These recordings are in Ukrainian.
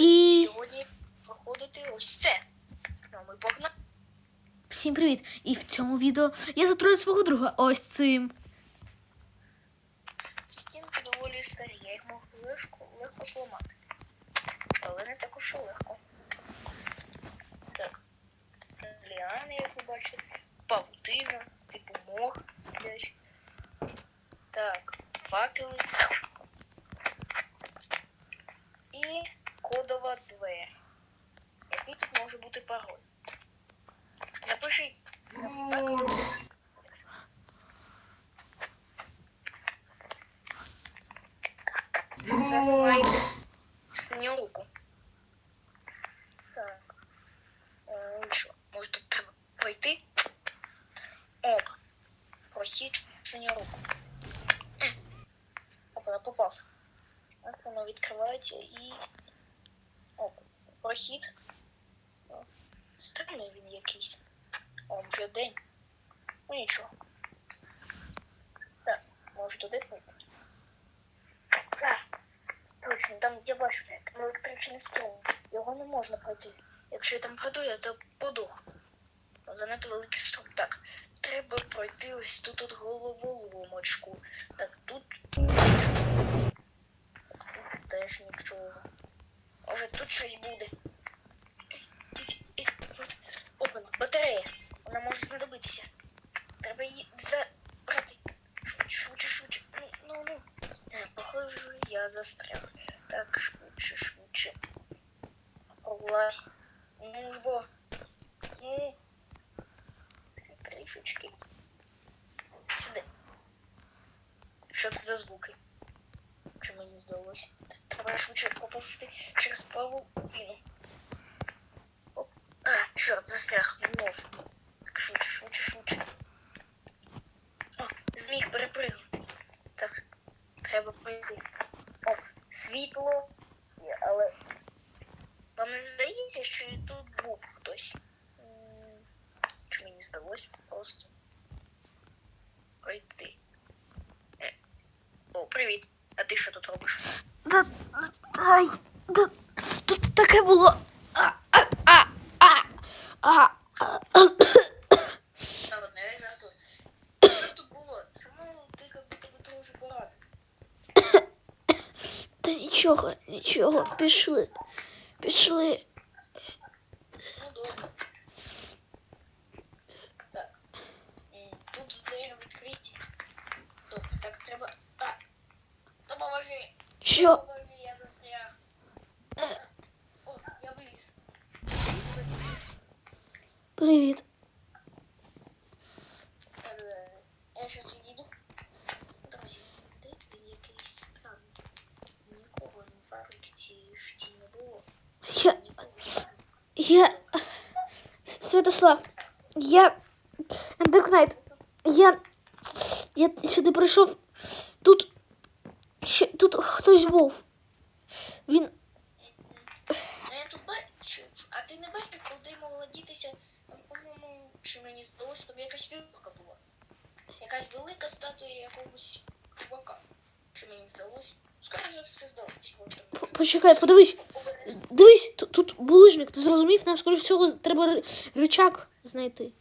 І Сьогодні проходити ось це. Ну, ми погнали. всім привіт! І в цьому відео я затрою свого друга ось цим. Ці стінки доволі старі, я їх можу легко, легко зламати. Але не також легко. Так. Ліани, як ви бачите, павутина, типу мох. десь. Так, факели. І кодова двері. Який тут може бути пароль? Напишіть. Синю руку. Так. Е, що? Може тут треба пройти? Оп. Прохід синю руку. Опа, попав. Так воно відкривається і. Оп. Прохід. О, Странний він якийсь. О, вже день. Ну нічого. Так, може туди пройти. Точно, там я бачу електричний струм. Його не можна пройти. Якщо я там пройду, я то подохну. Ну, Занадто великий струм. Так, треба пройти ось тут от головоломочку. Так, тут. Тут теж нічого. Може тут щось буде. Опа, батарея. Вона може знадобитися. Треба її забрати. Швидше, швидше, швидше. Ну, ну, ну. Е, Похоже, я застряг. Так, швидше, швидше. Власть. Ну ж бо. Ну. Трішечки. Сюди. Що це за звуки? Чи мені здалося? Треба швидше поповзти через праву піну. Оп. А, чорт, застряг. Знов. Так, швидше, швидше, швидше. О, зміг перепригнути. Так, треба пройти. Оп, світло є, але вам не здається, що і тут був хтось. М, Чи мені здалось просто пройти. Е. О, привіт. А ти що тут робиш? Да, дай, да, тут таке було. А, а, а, а, а, а. Та одне я жартую. Що тут було? Чому ти як будто би дуже поранений? Та нічого, нічого, пішли. Пішли. Ну Привіт. Е, Я щас відійду. Друзі, здається, він якийсь странний. Нікого на фабриці в тій не було. Я, Нікого. я, Святослав, я, Ендеркнайт, я, я сюди прийшов, тут, ще, тут хтось був. Він, мені здалося, тобі якась фігурка була. Якась велика статуя якогось чувака. Чи мені здалося? Скоріше за все здалося. Почекай, подивись, дивись, тут, тут булижник, ти зрозумів, нам, скоріш всього, треба ричаг знайти.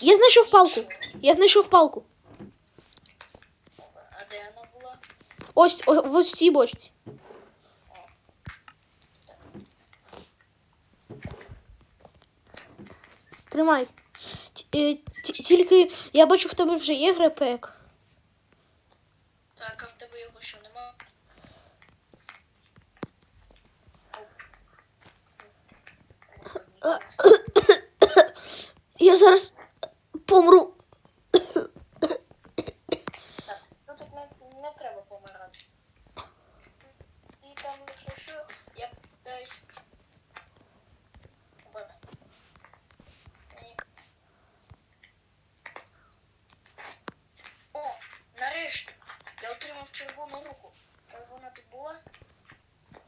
Я знайшов палку, я знайшов палку. А де вона була? Ось, о, в ось цій бочці. Тримай. Е, ті- Тільки я бачу, в тебе вже є грепек. Так, а в тебе його що нема? Я зараз помру.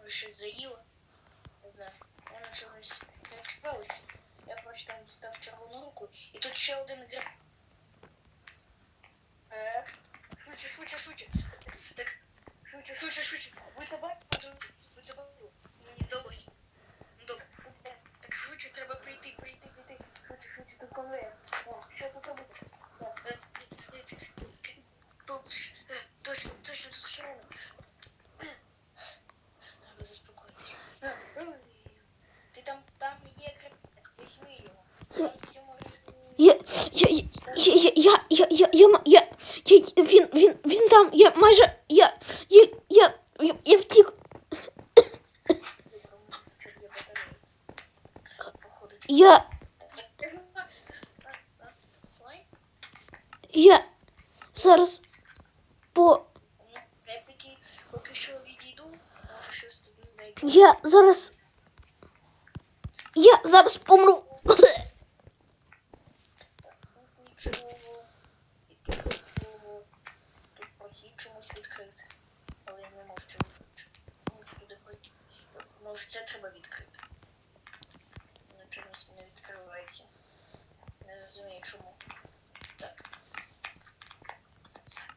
Ви щось заїла? Не знаю. Я на чогось не відкривалася. Я бачу, там дістав червону руку. І тут ще один гриб. Так. Шучу, шучу, шучу. Так. Шучу, шучу, шучу. Ви там там є кремпет, візьми його. Я, я, я, я, я, я, я, я, я, я, він, він, він там, я майже, я, я, я, я, я втік. Я, я зараз по... Я зараз я зараз помру. Може це треба відкрити. Ну чомусь не відкривається. Не розумію чому. Так.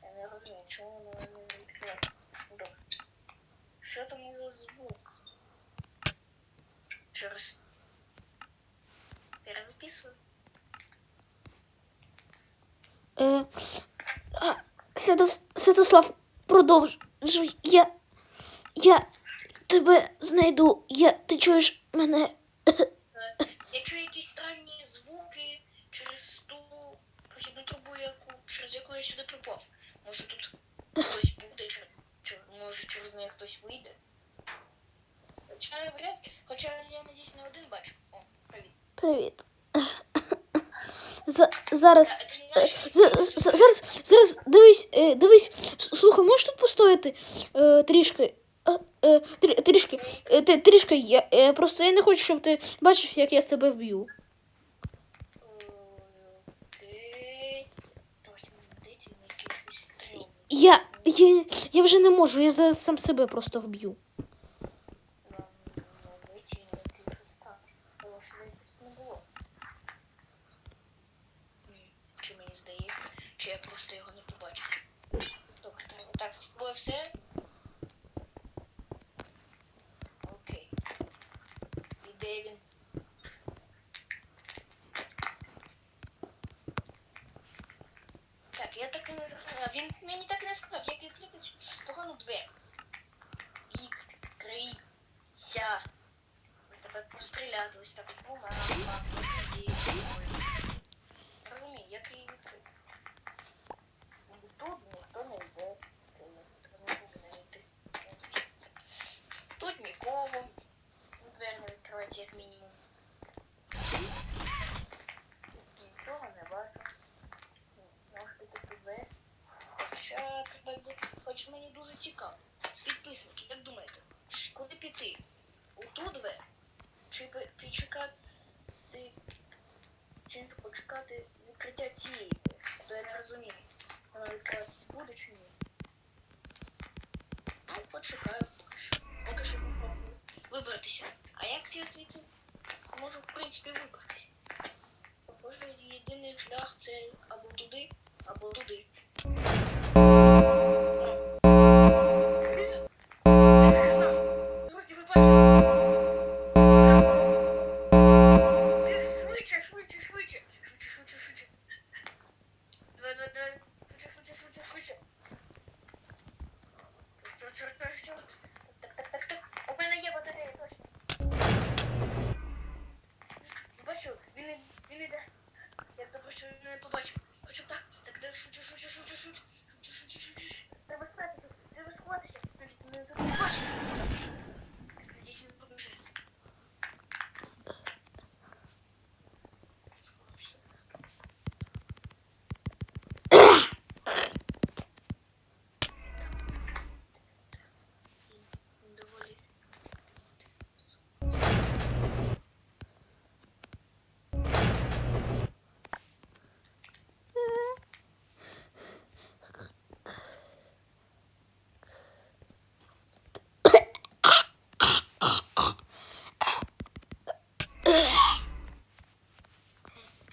Я не розумію, чому воно не відкривається. Добре. Що там за звук? Через. Я записываю. Е, а, Святос, Святослав, продовжуй. Я. Я тебе знайду. Я. Ти чуєш мене? Я чую якісь странні звуки через ту прохідну трубу, яку через яку я сюди припав. Може тут хтось буде, чи, чи може через неї хтось вийде. Хоча вряд, хоча я надіюсь не один бачу. О, привіт. Зараз. Е, Зараз, зараз, дивись, е, дивись. Слухай, можеш тут постояти е, трішки? Трі- Трішки, трішки, я просто я не хочу, щоб ти бачив, як я себе вб'ю. Я, я, я вже не можу, я зараз сам себе просто вб'ю. Нам на вийти не якийсь стан. Тому що він тут не було. Мені здається, чи я просто його не побачив. Добре, так, було все. Окей. І де він? Так, я так і не зрозуміла. Він мені так і не сказав, як відкрити погану двері. Відкрийся. Тебе постріляти ось так от бума. Розумію, як її відкрити. Ну, Тут ніхто не йде. Тут нікого. Ну, Двері не відкривається як мінімум. Нічого не бачу. Може піти під двері. Хоча треба Хоч мені дуже цікаво. Підписники, як думаєте, куди піти? У ту двері? Почекати? Чи почекати відкриття цієї? То я не розумію. Вона відкриватися буде чи ні? Ну, почекаю поки що. Поки що попробую вибратися. А як я звідси можу, в принципі, вибратися? Похоже, єдиний шлях це або туди, Так, так, так, так. У мене є батарея, точно. Бачу, він, він іде. Як добре, що не побачив. Хочу так, так, так, швидше, швидше, швидше, швидше. Швидше, швидше, швидше. Треба спрятати, треба сховатися. Так, надіюсь, він побіжить. Сховався. Він доволі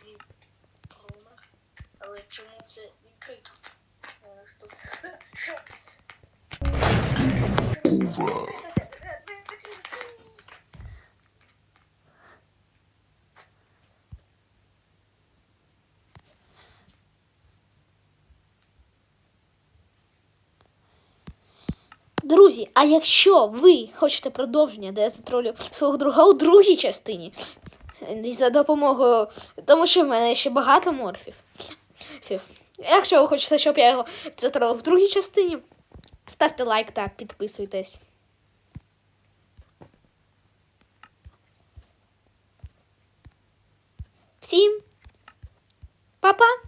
Він промах. Але чому це відкрито? Е, що- Е, Що? Друзі, а якщо ви хочете продовження, де я затролю свого друга у другій частині, за допомогою, тому що в мене ще багато морфів. Якщо ви хочете, щоб я його затролив в другій частині, ставте лайк та підписуйтесь. Всім па-па!